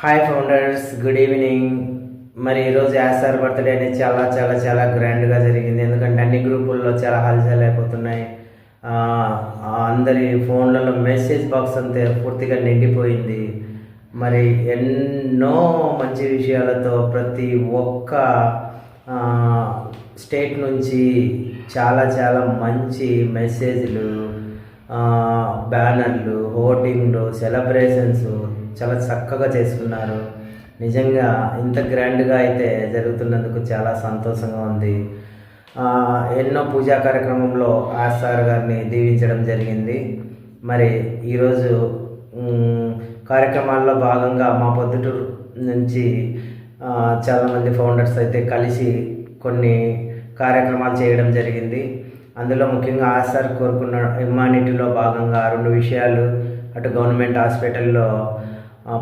Hi founders good evening. మరి ఈరోజు యాసార్ birthday అనేది చాలా చాలా చాలా గ్రాండ్గా జరిగింది. ఎందుకంటే అన్ని గ్రూపుల్లో చాలా హల్చల్ అయిపోతున్నాయి. అందరి ఫోన్లలో మెసేజ్ బాక్స్ అంతే పూర్తిగా నిండిపోయింది. మరి ఎన్నో మంచి విషయాలతో ప్రతి ఒక్క స్టేట్ నుంచి చాలా చాలా మంచి మెసేజ్లు బ్యానర్లు హోర్డింగ్లు సెలబ్రేషన్స్ చాలా చక్కగా చేసుకున్నారు నిజంగా ఇంత గ్రాండ్గా అయితే జరుగుతున్నందుకు చాలా సంతోషంగా ఉంది. ఎన్నో పూజా కార్యక్రమంలో ఆస్టార్ గారిని దీవించడం జరిగింది. మరి ఈరోజు కార్యక్రమాల్లో భాగంగా మా పొద్దుటూరు నుంచి చాలామంది ఫౌండర్స్ అయితే కలిసి కొన్ని కార్యక్రమాలు చేయడం జరిగింది. అందులో ముఖ్యంగా ఆసార్ కోరుకున్న హ్యుమానిటీలో భాగంగా రెండు విషయాలు అటు గవర్నమెంట్ హాస్పిటల్లో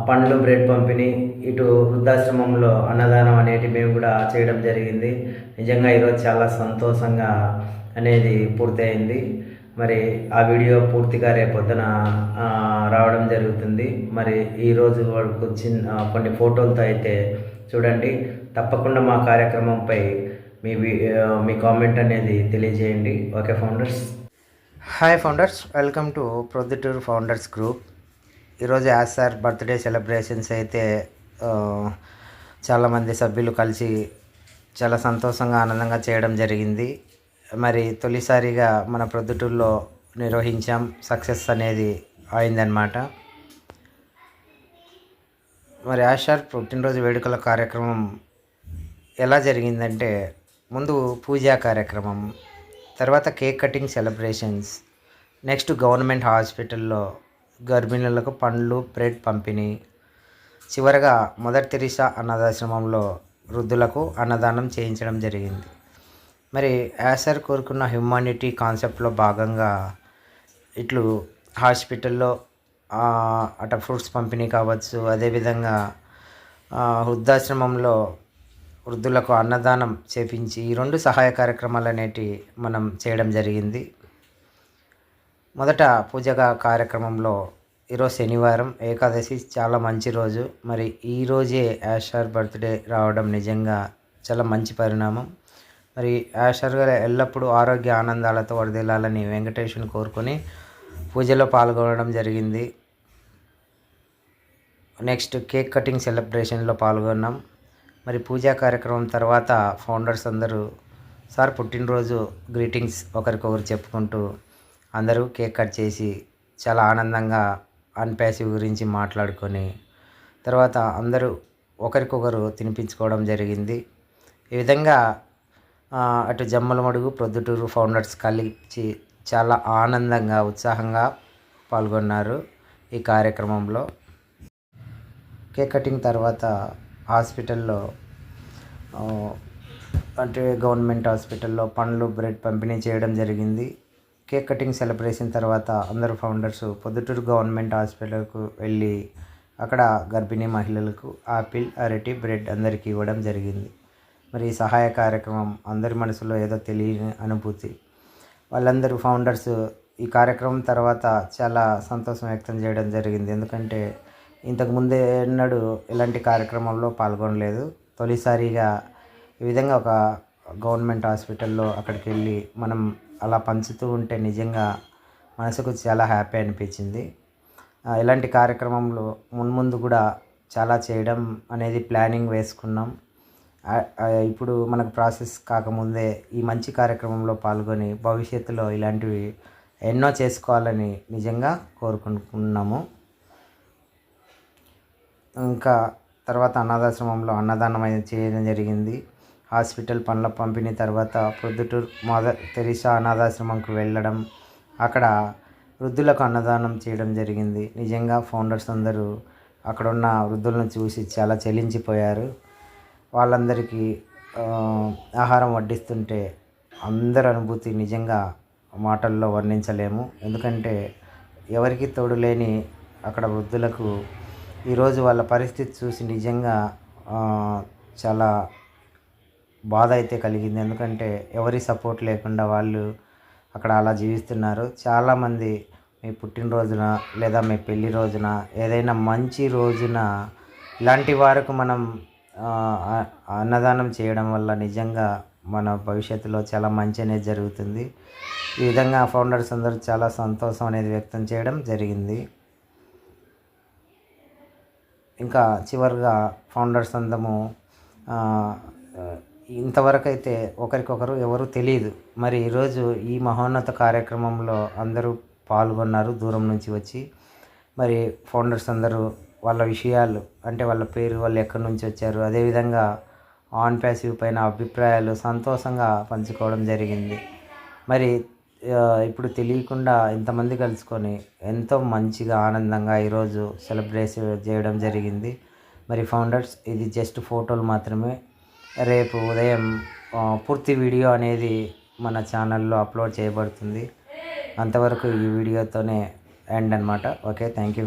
పండ్లు బ్రెడ్ పంపిణీ ఇటు వృద్ధాశ్రమంలో అన్నదానం అనేటివి మేము కూడా చేయడం జరిగింది. నిజంగా ఈరోజు చాలా సంతోషంగా అనేది పూర్తయింది. మరి ఆ వీడియో పూర్తిగా రేపొద్దున రావడం జరుగుతుంది. మరి ఈరోజు వరకు చిన్న కొన్ని ఫోటోలతో అయితే చూడండి. తప్పకుండా మా కార్యక్రమంపై మీ మీ కామెంట్ అనేది తెలియజేయండి. Okay founders. Hi founders welcome to Proddatur founders group. ఈరోజు యాజ్ సార్ బర్త్డే సెలబ్రేషన్స్ అయితే చాలామంది సభ్యులు కలిసి చాలా సంతోషంగా ఆనందంగా చేయడం జరిగింది. మరి తొలిసారిగా మన ప్రొద్దుటూరులో నిర్వహించాం. సక్సెస్ అనేది అయిందనమాట మరి ఆషార్ పుట్టినరోజు వేడుకల కార్యక్రమం ఎలా జరిగిందంటే ముందు పూజా కార్యక్రమం తర్వాత cake cutting celebrations next government హాస్పిటల్లో గర్భిణులకు పండ్లు బ్రెడ్ పంపిణీ. చివరగా మదర్ తెరిసా అన్నదాశ్రమంలో వృద్ధులకు అన్నదానం చేయించడం జరిగింది. మరి యాసర్ కోరుకున్న హ్యుమానిటీ కాన్సెప్ట్లో భాగంగా ఇట్లు హాస్పిటల్లో అట ఫ్రూట్స్ పంపిణీ కావచ్చు. అదేవిధంగా వృద్ధాశ్రమంలో వృద్ధులకు అన్నదానం చేపించి ఈ రెండు సహాయ కార్యక్రమాలు అనేటివి మనం చేయడం జరిగింది. మొదట పూజగా కార్యక్రమంలో ఈరోజు శనివారం ఏకాదశి చాలా మంచి రోజు. మరి ఈరోజే యాషర్ బర్త్డే రావడం నిజంగా చాలా మంచి పరిణామం. మరి యాషర్ గారు ఎల్లప్పుడూ ఆరోగ్య ఆనందాలతో వరదిల్లాలని వెంకటేష్ను కోరుకొని పూజలో పాల్గొనడం జరిగింది. నెక్స్ట్ కేక్ కటింగ్ సెలబ్రేషన్లో పాల్గొన్నాం. మరి పూజా కార్యక్రమం తర్వాత ఫౌండర్స్ అందరూ సార్ పుట్టినరోజు గ్రీటింగ్స్ ఒకరికొకరు చెప్పుకుంటూ అందరూ కేక్ కట్ చేసి చాలా ఆనందంగా అన్పాసివ్ గురించి మాట్లాడుకొని తర్వాత అందరూ ఒకరికొకరు తినిపించుకోవడం జరిగింది. ఈ విధంగా అటు జమ్మలమడుగు ప్రొద్దుటూరు ఫౌండర్స్ కలిసి చాలా ఆనందంగా ఉత్సాహంగా పాల్గొన్నారు ఈ కార్యక్రమంలో. కేక్ కటింగ్ తర్వాత హాస్పిటల్లో అంటే గవర్నమెంట్ హాస్పిటల్లో పండ్లు బ్రెడ్ పంపిణీ చేయడం జరిగింది. కేక్ కటింగ్ సెలబ్రేషన్ తర్వాత అందరూ ఫౌండర్స్ పొద్దుటూరు గవర్నమెంట్ హాస్పిటల్కు వెళ్ళి అక్కడ గర్భిణీ మహిళలకు ఆపిల్ అరటి బ్రెడ్ అందరికీ ఇవ్వడం జరిగింది. మరి ఈ సహాయ కార్యక్రమం అందరి మనసులో ఏదో తెలియని అనుభూతి. వాళ్ళందరూ ఫౌండర్స్ ఈ కార్యక్రమం తర్వాత చాలా సంతోషం వ్యక్తం చేయడం జరిగింది. ఎందుకంటే ఇంతకు ముందే ఎన్నడూ ఇలాంటి కార్యక్రమంలో పాల్గొనలేదు. తొలిసారిగా ఈ విధంగా ఒక గవర్నమెంట్ హాస్పిటల్లో అక్కడికి వెళ్ళి మనం అలా పంచుతూ ఉంటే నిజంగా మనసుకు చాలా హ్యాపీ అనిపించింది. ఇలాంటి కార్యక్రమంలో మున్ముందు కూడా చాలా చేయడం అనేది ప్లానింగ్ వేసుకున్నాం. ఇప్పుడు మనకు ప్రాసెస్ కాకముందే ఈ మంచి కార్యక్రమంలో పాల్గొని భవిష్యత్తులో ఇలాంటివి ఎన్నో చేసుకోవాలని నిజంగా కోరుకుంటున్నాము. ఇంకా తర్వాత అనాథాశ్రమంలో అన్నదానం అనేది చేయడం జరిగింది. హాస్పిటల్ పనుల పంపిణీ తర్వాత ప్రొద్దుటూరు మదర్ తెరిసా అనాథాశ్రమంకు వెళ్ళడం అక్కడ వృద్ధులకు అన్నదానం చేయడం జరిగింది. నిజంగా ఫౌండర్స్ అందరూ అక్కడ ఉన్న వృద్ధులను చూసి చాలా చెలించిపోయారు. వాళ్ళందరికీ ఆహారం వడ్డిస్తుంటే అందరి అనుభూతి నిజంగా మాటల్లో వర్ణించలేము. ఎందుకంటే ఎవరికి తోడు లేని అక్కడ వృద్ధులకు ఈరోజు వాళ్ళ పరిస్థితి చూసి నిజంగా చాలా బాధ అయితే కలిగింది. ఎందుకంటే ఎవరి సపోర్ట్ లేకుండా వాళ్ళు అక్కడ అలా జీవిస్తున్నారు. చాలామంది మీ పుట్టినరోజున లేదా మీ పెళ్ళి రోజున ఏదైనా మంచి రోజున ఇలాంటి వారికి మనం అన్నదానం చేయడం వల్ల నిజంగా మన భవిష్యత్తులో చాలా మంచి అనేది జరుగుతుంది. ఈ విధంగా ఫౌండర్స్ అందరూ చాలా సంతోషం అనేది వ్యక్తం చేయడం జరిగింది. ఇంకా చివరిగా ఫౌండర్స్ అందము ఇంతవరకు అయితే ఒకరికొకరు ఎవరు తెలియదు మరి ఈరోజు ఈ మహోన్నత కార్యక్రమంలో అందరూ పాల్గొన్నారు దూరం నుంచి వచ్చి. మరి ఫౌండర్స్ అందరూ వాళ్ళ విషయాలు అంటే వాళ్ళ పేరు వాళ్ళు ఎక్కడి నుంచి వచ్చారు అదేవిధంగా ఆన్ ప్యాసివ్ పైన అభిప్రాయాలు సంతోషంగా పంచుకోవడం జరిగింది. మరి ఇప్పుడు తెలియకుండా ఇంతమంది కలుసుకొని ఎంతో మంచిగా ఆనందంగా ఈరోజు సెలబ్రేట్ చేయడం జరిగింది. మరి ఫౌండర్స్ ఇది జస్ట్ ఫోటోలు మాత్రమే రేపు ఉదయం పూర్తి వీడియో అనేది మన ఛానల్లో అప్లోడ్ చేయబడుతుంది. అంతవరకు ఈ వీడియోతోనే ఎండ్ అనమాట ఓకే థ్యాంక్ యూ